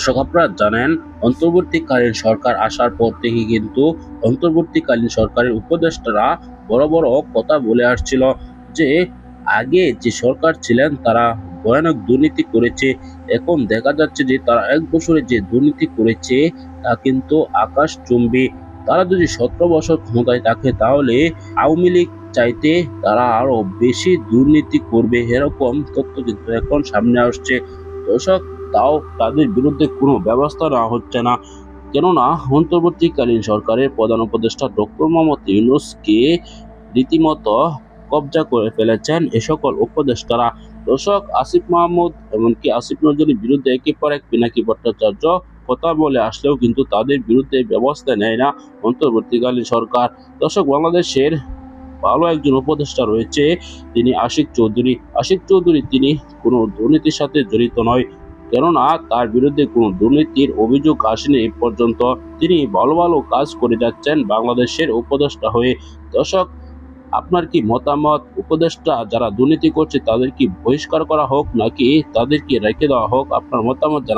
দর্শক জানেন, অন্তর্বর্তীকালীন সরকার আসার পর থেকে কিন্তু অন্তর্বর্তীকালীন সরকারের উপদেষ্টারা বড় বড় কথা বলে আসছিল যে, আগে যে সরকার ছিলেন তারা ভয়ানক দুর্নীতি করেছে। এখন দেখা যাচ্ছে যে তারা এক বছরে যে দুর্নীতি করেছে তা কিন্তু আকাশ চুম্বি। তারা যদি সতেরো বছর ক্ষমতায় থাকে তাহলে আওয়ামী লীগ চাইতে তারা আরও বেশি দুর্নীতি করবে। এরকম তথ্য কিন্তু এখন সামনে আসছে। দর্শক তাও তাদের বিরুদ্ধে কোনো ব্যবস্থা নেওয়া হচ্ছে না। কেননা অন্তর্বর্তীকালীন সরকারের প্রধান উপদেষ্টা ডক্টর মোহাম্মদ ইউনুসকে রীতিমতো কবজা করে ফেলেছেন এ সকল উপদেষ্টারা। দর্শক, আসিফ মাহমুদ এমনকি আসিফ নজরুলের বিরুদ্ধে একের পর এক পিনাকি ভট্টাচার্য কথা বলে আসলেও কিন্তু তাদের বিরুদ্ধে ব্যবস্থা নেয় না অন্তর্বর্তীকালীন সরকার। দর্শক, বাংলাদেশের ভালো একজন উপদেষ্টা রয়েছে, তিনি আশিক চৌধুরী। আশিক চৌধুরী তিনি কোনো দুর্নীতির সাথে জড়িত নয়। কেননা তার বিরুদ্ধে কোনো দুর্নীতির অভিযোগ আসেনি এ পর্যন্ত। তিনি ভালো ভালো কাজ করে যাচ্ছেন বাংলাদেশের উপদেষ্টা হয়ে। দর্শক, আপনার কি মতামত? উপদেষ্টা যারা দুর্নীতি করছে তাদের কি বহিষ্কার করা হোক নাকি তাদের কি রেখে দেওয়া হোক? আপনার মতামত জানা